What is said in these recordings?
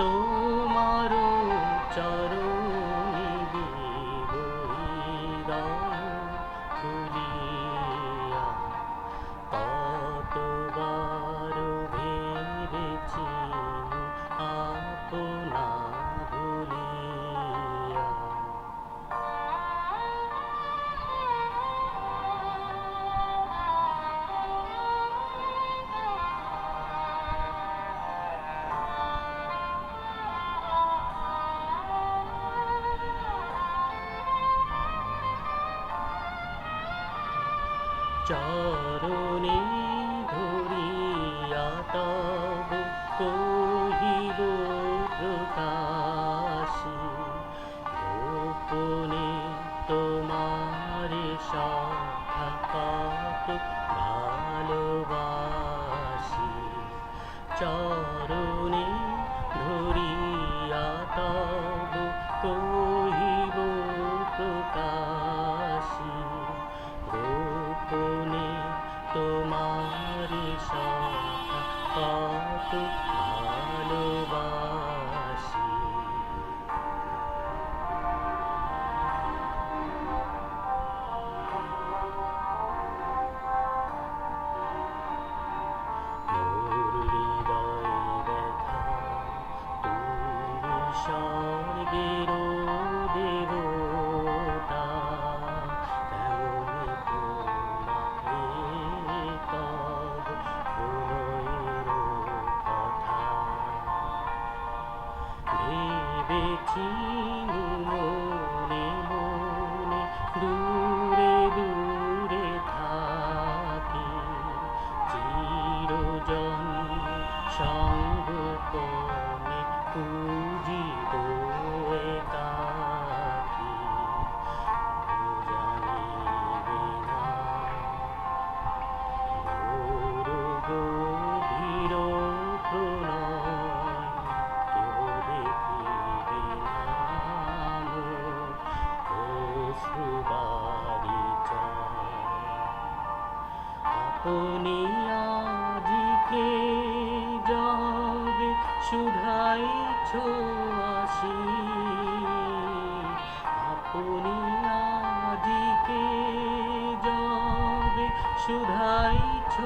তোমার চরণ চরণে ধরিয়া তব কহিব প্রকাশ ಮಾತು ಮಾ মনে মনে দূরে দূরে থাকি। চিরজন সঙ্গ কোনে আপনি আজকে যাবে শুধাইছ আসি। আপনি আজকে যাবে শুধাইছ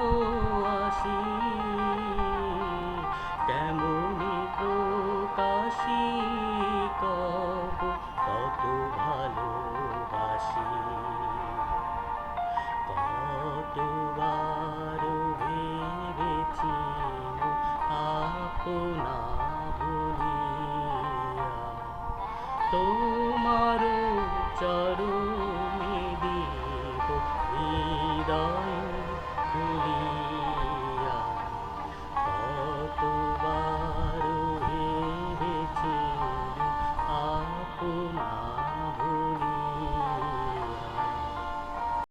আসি। তোমার চরণে দিব।